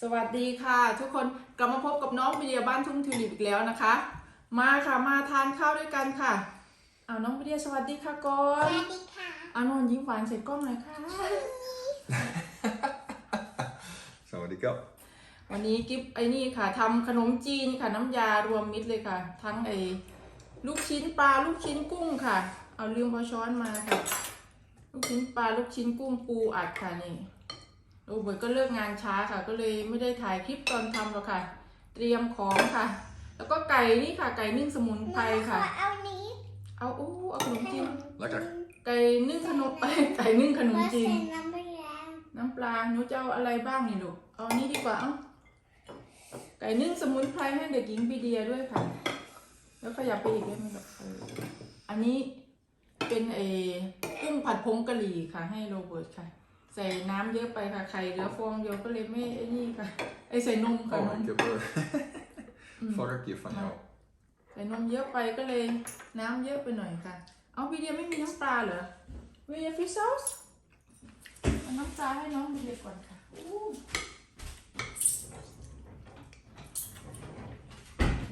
สวัสดีค่ะ ทุกคนกลับมาพบกับน้องวิเดียบ้านทุ่งทิวลิปอีกแล้วนะคะ มาค่ะมาทานข้าวด้วยกันค่ะเอาน้องวิเดียสวัสดีค่ะก่อสนวัสดีค่ะเอานนท์ยิ้มหวานใส่กล้องหน่อยค่ะ สวัสดีครับ วันนี้กิฟไอ้นี่ค่ะทำขนมจีนค่ะน้ำยารวมมิตรเลยค่ะ ทั้งไอ้ลูกชิ้นปลาลูกชิ้นกุ้งค่ะ เอาลืมพอช้อนมาค่ะ ลูกชิ้นปลาลูกชิ้นกุ้งปูอัดค่ะนี่ โรเบิร์ตก็เลิกงานช้าค่ะ ก็เลยไม่ได้ถ่ายคลิปตอนทำหรอกค่ะ เตรียมของค่ะ แล้วก็ไก่นี่ค่ะ ไก่นึ่งสมุนไพรค่ะหนูขอเอานี้เอาอู้เอาขนมจีน Lekker ไก่นึ่งขนมไไก่นึ่งขนมมาจีใส่นน้ำปลาน้ำปลาหนูจะเอาอะไรบ้างนี่ลูกเอาอันนี้ดีกว่าเอ้าไก่นึ่งสมุนไพรให้เด็กหญิงบีเดียด้วยค่ะ แล้วขยับไปอีกได้ไหมแบบเอออันนี้เป็นเออกุ้งผัดผงกะหรี่ค่ะ ให้โรเบิร์ตค่ะ ใส่น้ำเยอะไปค่ะไข่เหลือฟองเดียวก็เลยไม่ไอ้นี่ค่ะไอยใส่นมค่ะ Oh, นม ik heb een varkentje van jou. ใส่นมเยอะไปก็เลยน้ำเยอะไปหน่อยค่ะ เอาบีเดียไม่มีน้ำปลาเหรอบีเดียฟิชซอสเอาน้ำปลาให้น้องบีเดียก่อนค่ะอู้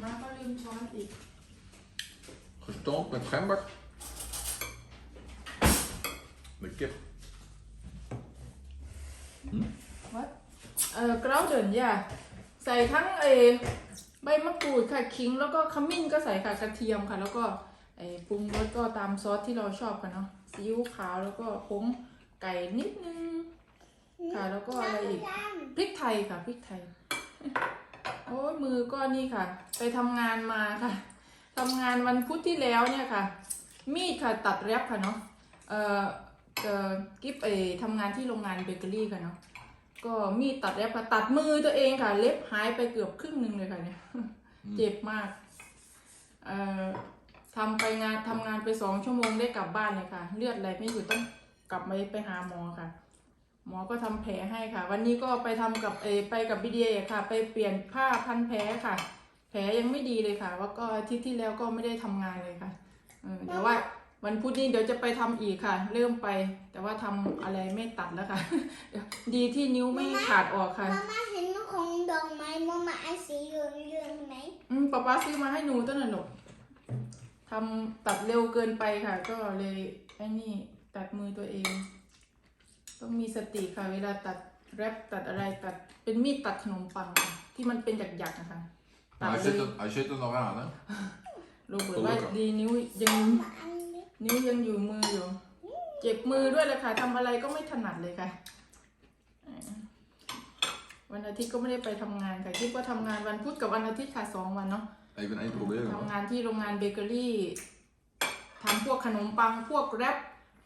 มาก็ลืมช้อนอีก Gestompt met gember. De kip. วัดเอ่อกราวเดินย่าใส่ทั้งเอใบมะกรูดค่ะขิงแล้วก็ขมิ้นก็ใส่ค่ะกระเทียมค่ะ แล้วก็ไอ้ปรุงรสก็ตามซอสที่เราชอบค่ะเนาะซีอิ๊วขาวแล้วก็ผงไก่นิดนึงค่ะแล้วก็อะไรอีกพริกไทยค่ะพริกไทยโอ้ยมือก็นี่ค่ะ ไปทำงานมาค่ะทำงานวันพุธที่แล้วเนี่ยค่ะ มีดค่ะตัดแรปค่ะเนาะเอ่อ กิฟเออทำงานที่โรงงานเบเกอรี่ค่ะเนาะก็มีดตัดแรปค่ะตัดมือตัวเองค่ะ เล็บหายไปเกือบครึ่งหนึ่งเลยค่ะเนี่ยเจ็บมากเอ่อทำไปงานทำงานไปสองชั่วโมงได้กลับบ้านเลยค่ะ เลือดไหลไม่หยุดต้องกลับไปไปหาหมอค่ะ หมอก็ทำแผลให้ค่ะ วันนี้ก็ไปทำกับเออไปกับบีเดียค่ะ ไปเปลี่ยนผ้าพันแผลค่ะ แผลยังไม่ดีเลยค่ะ ว่าก็อาทิตย์ที่แล้วก็ไม่ได้ทำงานเลยค่ะเออแต่ว่า วันพุธนี้เดี๋ยวจะไปทำอีกค่ะ เริ่มไป แต่ว่าทำอะไรไม่ตัดแล้วค่ะ ดีที่นิ้วไม่ขาดออกค่ะมาม่าเห็นของดอกไม้มาม่าไอสีเหลืองเหลืองไหมอืมป๊าป๊าซื้อมาให้หนูตั้งแต่หนูทำตัดเร็วเกินไปค่ะ ก็เลยไอ้นี่ตัดมือตัวเอง ต้องมีสติค่ะ เวลาตัดแรปตัดอะไรตัดเป็นมีดตัดขนมปังค่ะที่มันเป็นหยักๆนะคะตัด Maar hij เล zit, ย er, hij zit er nog aan, hè? โรเบิร์ตว่าดีนิ้วยังมาอั นนี้นิ้วยังอยู่มืออยู่ เจ็บมือด้วยเลยค่ะทำอะไรก็ไม่ถนัดเลยค่ะเอ่อวันอาทิตย์ก็ไม่ได้ไปทำงานค่ะคิดว่าทำงานวันพุธกับวันอาทิตย์ค่ะสองวันเนาะ Even één proberen. ทำ hoor. งานที่โรงงานเบเกอรี่ทำพวกขนมปังพวกแรป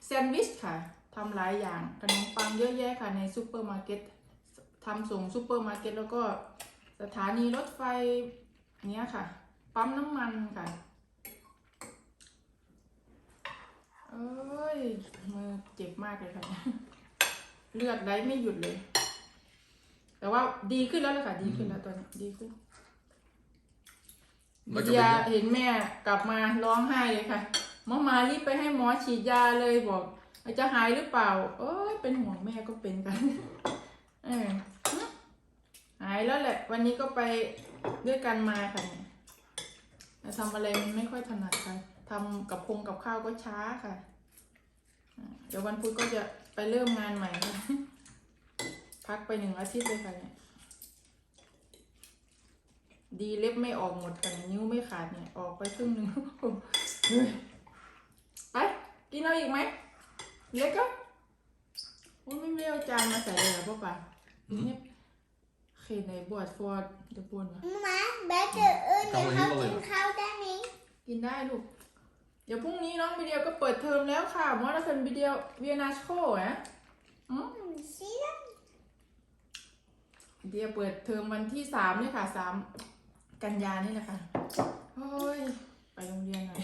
แซนด์วิชค่ะทำหลายอย่างขนมปังเยอะแยะค่ะในซูเปอร์มาร์เก็ตทำส่งซูเปอร์มาร์เก็ตแล้วก็สถานีรถไฟเนี้ยค่ะ ปั๊มน้ำมันค่ะ เอ้ย มือเจ็บมากเลยค่ะ เลือดไหลไม่หยุดเลย แต่ว่าดีขึ้นแล้วล่ะค่ะ ดีขึ้นแล้วตอนนี้ดีขึ้นแล้วก็เดียเป็นไงเห็นแม่กลับมาร้องไห้เลยค่ะหมอมารีบไปให้หมอฉีดยาเลยบอกจะหายหรือเปล่า เอ้ย เป็นห่วงแม่ก็เป็นกัน เออหึหายแล้วแหละ วันนี้ก็ไปด้วยกันมาค่ะเนี่ยแต่ทำอะไรมันไม่ค่อยถนัดค่ะ ทำกับพงกับข้าวก็ช้าค่ะอ่าเดี๋ยววันพุธก็จะไปเริ่มงานใหม่ค่ะ พักไปหนึ่งอาทิตย์เลยค่ะเนี่ย ดีเล็บไม่ออกหมดค่ะนิ้วไม่ขาดเนี่ย ออกไปครึ่งหนึ่งเฮ้ยไป กินเอาอีกไหม เล็กก็โอ้ยไม่ไม่เอาจานมาใส่เลยเหรอพ่อป่าเนี่ยเขตในบวชฟอร์ดเดี๋ยวปวนวะมาม่าแบตเตอร์เอิญเดี๋ยวเขากินข้าวได้ไหมกินได้ลูกเดี๋ยวพรุ่งนี้น้องวิดีโอก็เปิดเทอมแล้วค่ะมอสเป็นวิดีโอเวียนาโชอะอืมอืมสีดเดียเปิดเทอมวันที่สามเนี่ยค่ะสามกันยานี่แหละค่ะโอ้ยไปโรงเรียนหน่อย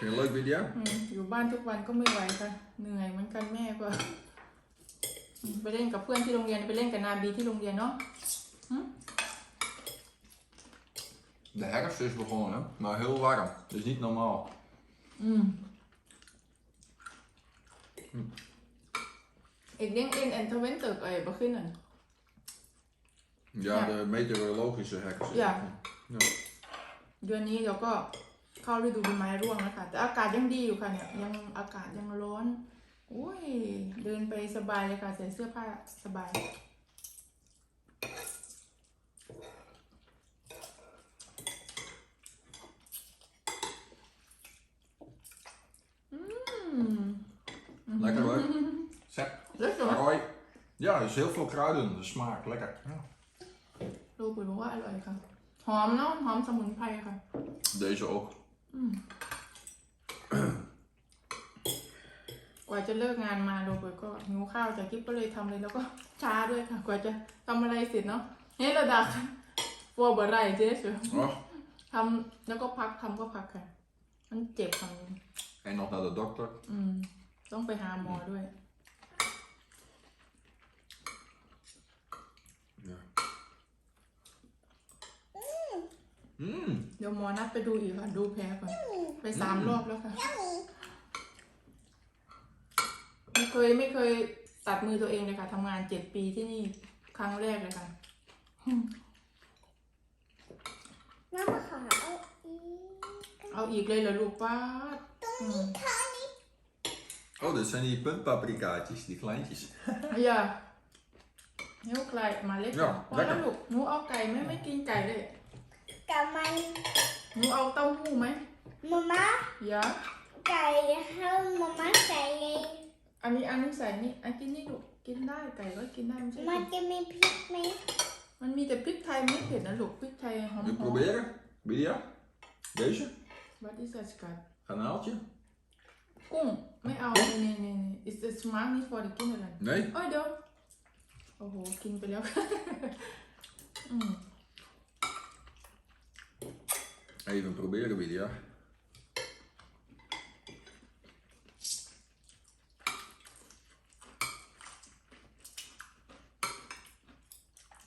Vind je een leuk video? อืมอยู่บ้านทุกวันก็ไม่ไหวค่ะ เหนื่อยเหมือนกันแม่ก็อืมไปเล่นกับเพื่อนที่โรงเรียนไปเล่นกับนาบีที่โรงเรียนเนาะ De herfst is begonnen, hè? Maar heel warm. Dat is niet normaal. อืมเอกเลี้ยงเอ็นแอนเทเวนเติร์กเอ้ยบ่ขึ้นอะ Ja, Ja. de meteorologische hekken. Ja. ja. เดือนนี้เราก็เข้าฤดูใบไม้ร่วงแล้วค่ะ แต่อากาศยังดีอยู่ค่ะเนี่ย ยังอากาศยังร้อน โอ้ย เดินไปสบายเลยค่ะ ใส่เสื้อผ้าสบาย อืม Lekker hoor. Zeg, เลิศเหรอ Roy. Ja, er is heel veel kruiden. De smaak, lekker. Ja. โรเบิร์ตบอกว่าอร่อยค่ะ หอมเนาะหอมสมุนไพรค่ะ Deze ook. กว่าจะเลิกงานมาโรเบิร์ตก็หิวข้าวจากกิ๊บก็เลยทำเลยแล้วก็ช้าด้วยค่ะ กว่าจะทำอะไรเสร็จเนาะเฮ้ยระดับฟัวบะไรเจ๊สวย Oh, ทำแล้วก็พักทำก็พักค่ะ มันเจ็บค่ะ en nog naar de dokter. อืม ต้องไปหาหมอด้วย Ja. Mm. เดี๋ยวหมอนัดไปดูอีกค่ะ ดูแผลก่อน ไปสามรอบแล้วค่ะ ไม่เคยไม่เคยตัดมือตัวเองเลยค่ะทำงานเจ็ดปีที่นี่ครั้งแรกเลยค่ะ น้ำมะขามเอาอีกเอาอีกเลยเหรอลูกป้าดอืม Oh, dit zijn die puntpaprikaatjes, die kleintjes. อย่าเนื้อไก่มาเล็ก Ja, พอแล้ว lekker ลูกหนูเอาไก่ไหมไม่กินไก่เลย กับมันหนูเอาเต้าหู้ไหมมาม่าอย่าไก่ให้มาม่าใส่เลยอันนี้อันนี้ใส่นี่อันกินนี่ลูกกินได้ไก่ก็กินได้ไม่ใช่มันเหรอจะมีพริกไหมมันมีแต่พริกไทยไม่เผ็ดนะลูกพริกไทยหอม Wil je หอม proberen? Bidia? Deze? วัดดิสัสกัด Garnaaltje? กุ้งไม่เอานี่นี่นี่นี่ is the smart niet for the kinderen Nee? เอ้ยเดี๋ยวโอ้โหกินไปแล้ว อืม Even proberen, Bidia.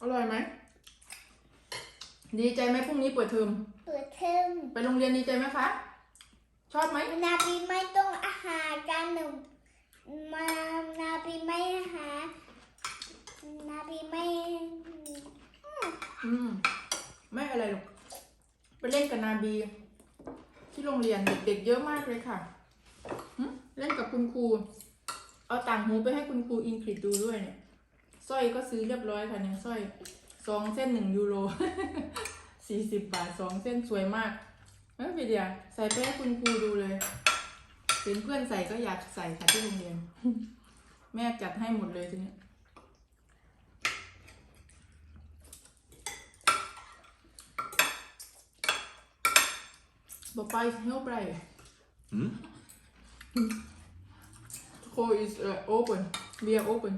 อร่อยไหม ดีใจไหมพรุ่งนี้เปิดเทอม เปิดเทอมไปโรงเรียนดีใจไหมคะ ชอบไหม นาบีไม่ต้องอาหารกันหนึ่งมานาบีไม่อาหารนาบีไม่ อืม ไม่อะไรหรอก ไปเล่นกับนาบี ที่โรงเรียนเด็กๆเยอะมากเลยค่ะเล่นกับคุณครูเอาต่างหูไปให้คุณครูอินคริดดูด้วยเนี่ยสร้อยก็ซื้อเรียบร้อยค่ะเนี่ยสร้อยสองเส้นหนึ่งยูโรสี่สิบบาทสองเส้นสวยมากเฮ้ยพี่เดียใส่ไปให้คุณครูดูเลยเป็นเพื่อนใส่ก็อยากใส่ค่ะที่โรงเรียน แม่จัดให้หมดเลยทีนี้ Papa is heel blij. Hm? Goh is uh, open. Weer open.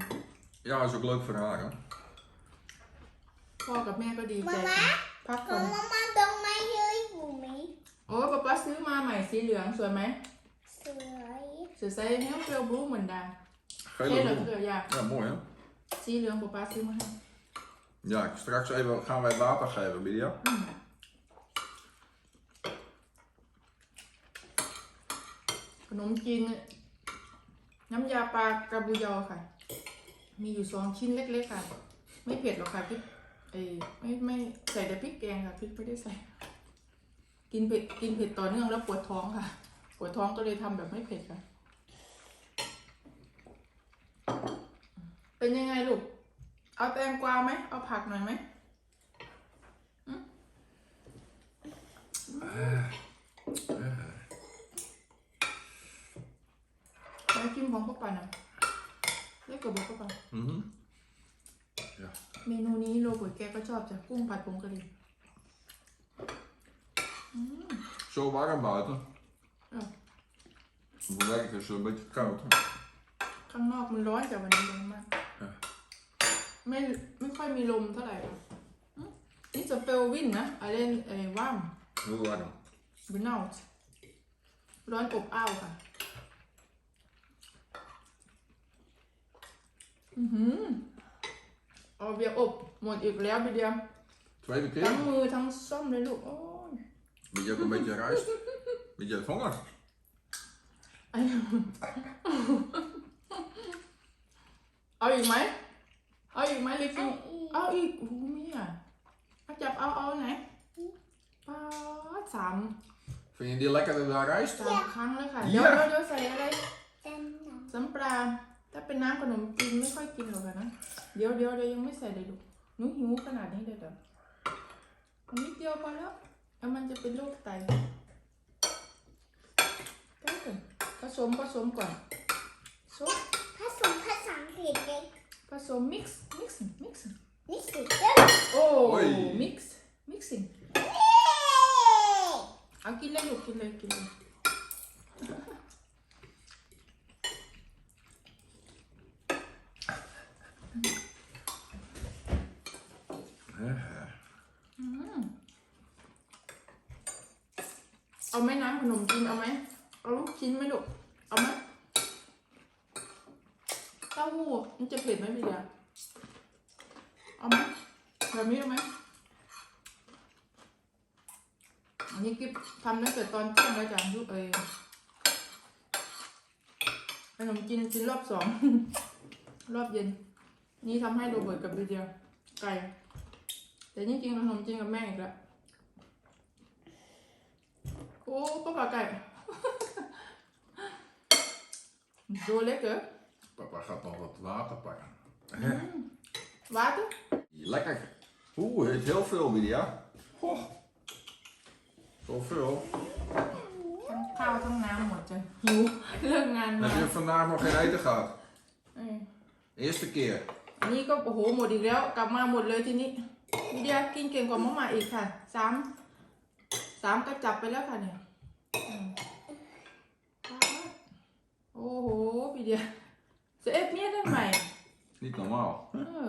Ja, is ook leuk voor haar, hè? พ่อกับแม่ก็ดีใจมาม่าพักขก่อองนมาม่าตรงไม้เยอะอยู่ไหมโอ้ป๊าป๊าซื้อมาใหม่สีเหลืองสวยไหมสวยสวยใส่เฮลเฟลบลูเหมือนดา Gele เท่เหลือง bloem. เกลือยา Ja, mooi, hè? สีเหลืองป๊าป๊าซื้อมาให้ Ja, straks even gaan wij water geven, Bidia. ขนมจีนน้ำยาปลากระบูยอค่ะ มีอยู่สองชิ้นเล็กๆค่ะ ไม่เผ็ดหรอกค่ะพริกเอ้ยไม่ไม่ใส่แต่พริกแกงค่ะพริกไม่ได้ใส่ กินเผ็ดกินเผ็ดต่อเนื่องแล้วปวดท้องค่ะ ปวดท้องก็เลยทำแบบไม่เผ็ดค่ะ เป็นยังไงลูก เอาแตงกวาไหมเอาผักหน่อยไหมอืม ไปกินของพ่อปันอะเล็กกว่าบอกพ่อปัน Mhm. เมนูนี้โรเบิร์ตแกก็ชอบจ้ะกุ้งผัดผงกะหรี่ Zo warm buiten. Ja. Voor werk is het een beetje koud. hè? ข้างนอกมันร้อนแต่วันนี้ร้อนมากอะ ไม่ไม่ค่อยมีลมเท่าไหร่หรอกอืมนี่จะเฟลวินนะอะไรเอ่อว่าม Heel warm. บินเอาร้อนอบอ้าวค่ะ อือหือเอาเบียร์อบหมดอีกแล้วพี่เดีย Tweede ทั้ง keer. มือทั้งซ่อมเลยลูกโอ้ย Beetje ook een beetje rijst. Beetje uit honger. ไอ้เอาอีกไหม เอาอีกไหมลิฟเอาฟี่อีกเอาอีกโอ้โหไม่อะเอาเอาไหนป้าดสาม Vind je die lekkerder dan rijst? สามครั้งเลยค่ะเยี่เดี๋ยยวมเดี๋ยวเดี๋ยวใส่อะไรเต้นหนังสำปลา ถ้าเป็นน้ำขนมจีนไม่ค่อยกินหรอกค่ะนะ เดี๋ยวเดี๋ยวเดี๋ยวยังไม่ใส่เลยลูกหนูหิวขนาดนี้เลยเดี๋ยวอันนิดเดียวพอแล้วแล้วมันจะเป็นโรคไตแป๊บนึงผสมผสมก่อนซดผสมภาษาอังกฤษเลยผสม mix mix mix นี่สุดยอดโอ้โอ้ย mix mixing เอากินเลยลูกกินเลยกินเลย อืมเอาไหมน้ำขนมจีนเอาไหมเอาลูกชิ้นไหมลูกเอาไหมเต้าหู้มันจะเผ็ดไหมพี่เดียเอาไหมแบบนี้เอาไหมอั นนี้กิ๊บทำตั้งแต่ตอนเที่ยงแล้วจ้ะลูกเอยขนมจีนกินรอบสอง รอบเย็น นี่ทำให้โรเบิร์ตกับพี่เดียไก่แต่นี่กินขนมจีนกับแม่อีกแล้วโอ้ป้าปลาไก่ Zo lekker. Papa gaat nog wat water pakken. Water? Lekker. Oeh, heeft heel veel, Lydia. Goh. Zoveel. ทั้งข้าวทั้งน้ำหมดจ้ะหิวเลิกงานมา Heb je vandaag nog geen eten gehad? เออ Eerste keer. อันนี้ก็โอ้โหหมดอีกแล้ว กลับมาหมดเลยทีนี้วิเดียกินเก่งกว่ามาม่าอีกค่ะสามสามกระจับไปแล้วค่ะเนี่ยอืมโอ้โหพี่เดียเสียเอฟเมียได้ใหม่ Niet normaal. เออ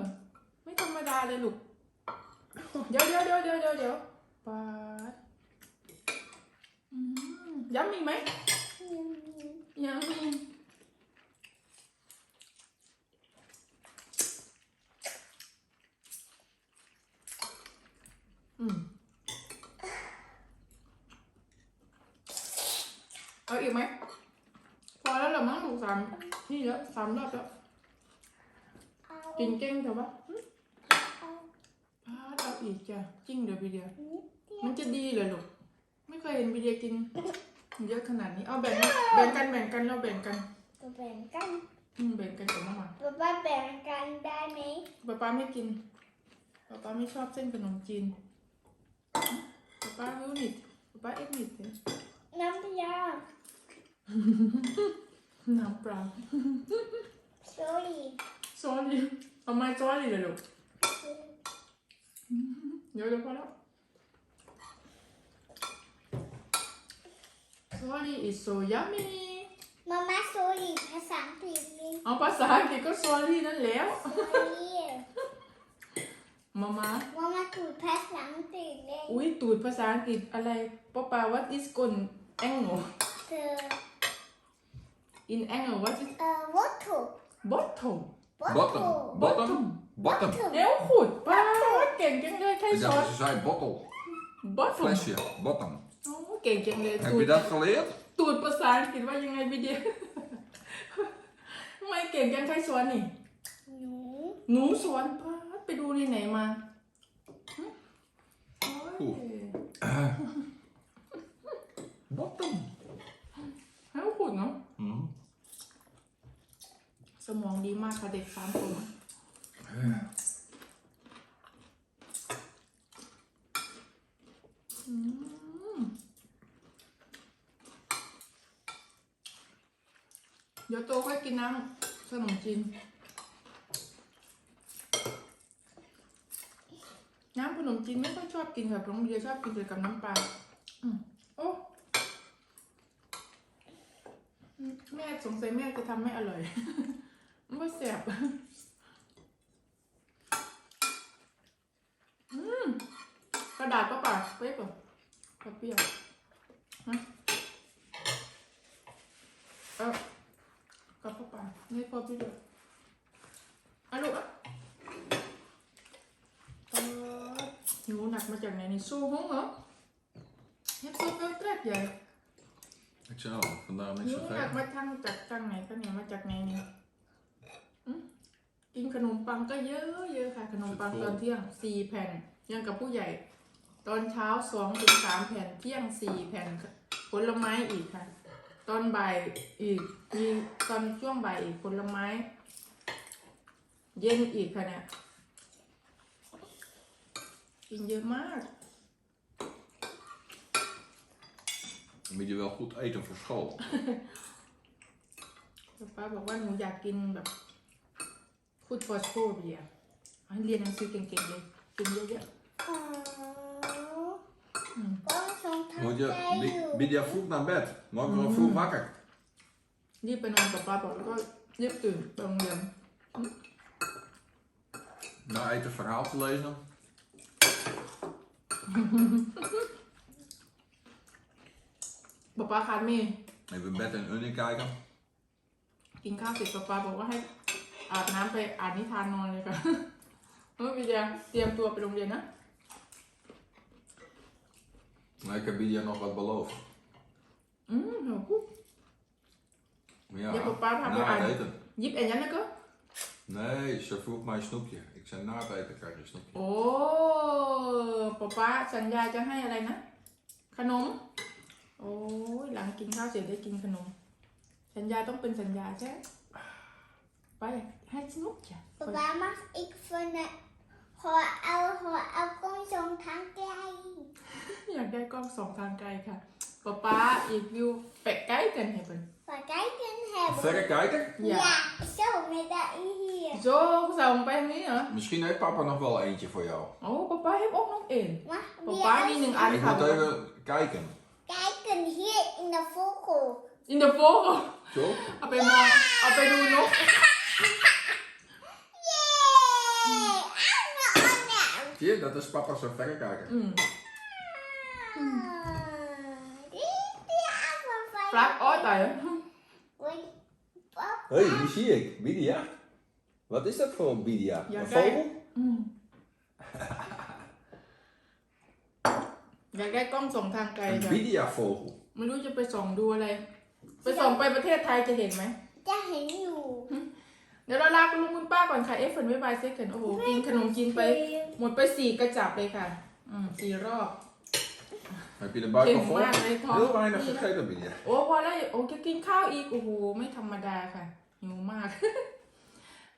ไม่ธรรมดาเลยลูก เดี๋ยวเดี๋ยวเดี๋ยวเดี๋ยวเดี๋ยวเดี๋ยวปาดอืม ย้ำมีไหมยังมีอืมเอาอีกไหมพอแล้วเหรอมั้งลูกสามนี่แล้วสามรอบแล้วกินเก่งแต่ว่าพาดเอาอีกจ้ะจริงเดี๋ยววิเดียมันจะดีเลยลูกไม่ เคยเห็นวิเดียกิน เยอะขนาดนี้ เอาแบ่งแบ่งกันแบ่งกันเราแบ่งกันแบ่งกันอืมแบ่งกันกับน้องหมาป๊าป๊าแบ่งกันได้ไหมป๊าป๊าไม่กินป๊าป๊าไม่ชอบเส้นขนมจีนป๊าป๊ารู้นิดป๊าป๊าเอ็กนิดเลยน้ำยา น้ำเปล่า sorry sorry เอาไม่ sorry เลยลูกเดี๋ยวเดี๋ยวพอแล้ว sorry is so yummy มาม่า sorry ภาษาอังกฤษเลยเอาภาษาอังกฤษก็ sorry นั่นแล้ว sorry มามา มาม่าถูกภาษาอังกฤษเลยอุ้ยตูดภาษาอังกฤษอะไรป๊าป๊า what is กุน angle เธอ in angle what is เอ่อ water bottom Bottom. Bottom. Bottom. เดี๋ยวขุดป้าดเก่งจังเลยใคร Ik สอน dacht dat je zei bottle. bottom Flesje. Bottom. โอ้เก่งจังเลย Heb ตูด je dat geleerd? ตูดภาษาอังกฤษว่ายังไงพี่เดียทำไมเก่งจังใครสอนนี่ หนูหนูสอนป้าดไปดูที่ไหนมาหึโอ้ย Bottom. ให้เขาขุดเนาะ Hm. สมองดีมากค่ะเด็กสามคน เดี๋ยวโตค่อยกินน้ำขนมจีน น้ำขนมจีนไม่ค่อยชอบกินค่ะเพราะน้องเบียร์ชอบกินแต่กับน้ำปลาอืมโอ้อืมแม่สงสัยแม่จะทำไม่อร่อยไม่แสบอืมกระดาษปะป่ะเป๊ะป่ะกระเปียกฮะเออ กับปะป่ะนี่พอพี่เดียวอะลูกอะเออหิวหนักมาจากไหนนี่สู้ห้องเหรอเฮ็ดซุปเปอร์แทรกใหญ่ Ik zei al, vandaar หิ niks วหนัก gegeten. มาทางจากทางไหนก็เนี่ยมาจากไหนเนี่ยอืมกินขนมปังก็เยอะเยอะค่ะ ขนมปังตอนเที่ยงสี่แผ่น ยังกับผู้ใหญ่ ตอนเช้าสองถึงสามแผ่นเที่ยงสี่แผ่นผลไม้อีกค่ะ ตอนบ่ายอีกมีตอนช่วงบ่ายอีกผลไม้ เย็นอีกค่ะเนี่ยกินเยอะมาก Dan moet je wel goed eten voor school. ป้าบอกว่าหนูอยากกินแบบฟูดฟอสโฟเบียให้เรียนหนังสือเก่งๆเลย กินเยอะอ๋อๆอืมก็ ทรงทำ Moet ใจ je อยู่ Bi- Bidia vroeg naar bed. Morgen wel vroeg wakker. รีบไปนอนกับป้าบอกแล้วก็รีบตื่นไปโรงเรียน Na eten verhaal te lezen. ป๊าป้าคาดมี Even bed en Unnie kijken. กินข้าวเสร็จป๊าป้าบอกว่าให้อาบน้ำไปอ่านนิทานนอนเลยค่ะ เมื่อพี่เดียเตรียมตัวไปโรงเรียนนะ Maar ik heb Bidia nog wat beloofd. อืมเหรอปุ๊บ Ja, Je hebt een paar na hebben het eten. ยิบเอ็นยันนะก็ Nee, ze vroeg mij een snoepje. Ik zei na het eten krijg je een snoepje. โอ้ป๊าป้าสัญญาจะให้อะไรนะ ขนม โอ้ยหลังกินข้าวเสร็จได้กินขนม สัญญาต้องเป็นสัญญาใช่ไหมไปให้สนุกจ้ะ ป๊ามาอีกคนน่ะ ขอเอาขอเอากล้องทรงทางไกล อยากได้กล้องสองทางไกลค่ะป๊าป๊าอีกวิวแปะใกล้กันให้เป็น ขอใกล้กันแhebben Verder kijken? อย่า Ja, zo met dat hier. โจส่งไปทางนี้เหรอ Misschien heeft papa nog wel eentje voor jou. โอ้ป๊าป๊าให้ook nog één Maar Papa, wie die als- een aan- Ik moet even kijken. kijken hier in de vogel. in the f o g zo? เอาไปมอ Zie je, dat is papa's verrekijker. อืม Die, die avond van ปลั๊กอ้อยต่อย Oei, papa. Hé, hey, die zie ik. Bidia. Wat is dat voor een bidia? Ja, een kijk. vogel? อืมอยากได้กล้องส่องทางไกล Een จ้ะ Bidia vogel. ไม่รู้จะไปส่องดูอะไร ไปส่องไปประเทศไทยจะเห็นไหม จะเห็นอยู่ เดี๋ยวเราลาคุณลุงคุณป้าก่อนค่ะ เอฟเฟิร์นไว้บายเซ็กเกินโอ้โห กินขนมจีนไป หมดไปสี่กระจับเลยค่ะ อืมสี่รอบ Heb je de buik al Kind, vol? maar nee, toch? Heel weinig Nee, gegeten, Bidia. โอ้พอแล้วโอ้แกกินข้าวอีก โอ้โห ไม่ธรรมดาค่ะหิวมาก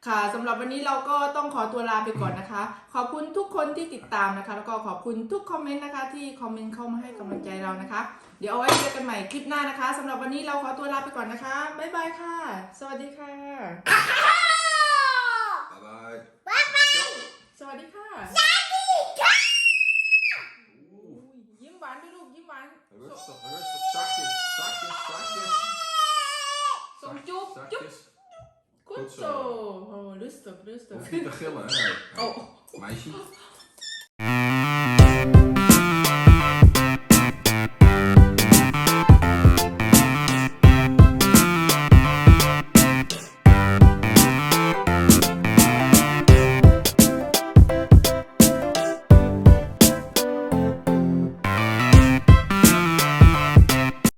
ค่ะสำหรับวันนี้เราก็ต้องขอตัวลาไปก่อนนะคะ ขอบคุณทุกคนที่ติดตามนะคะ แล้วก็ขอบคุณทุกคอมเมนต์นะคะ ที่คอมเมนต์เข้ามาให้กำลังใจเรานะคะ เดี๋ยวเอาไว้เจอกันใหม่คลิปหน้านะคะสำหรับวันนี้เราขอตัวลาไปก่อนนะคะ บ๊ายบายค่ะ สวัสดีค่ะ Bye bye. สวัสดีค่ะอุ้ยยิ้มหวานด้วยลูกยิ้มหวาน Rustig, rustig. Zachtjes, zachtjes, zachtjes. ส่งจุ๊บจุ๊บ Zachtjes. คุ Goed ณโซ zo. โอ้รู้สึกรู้สึก Hoef niet te gillen, hè? Oh. Meisje.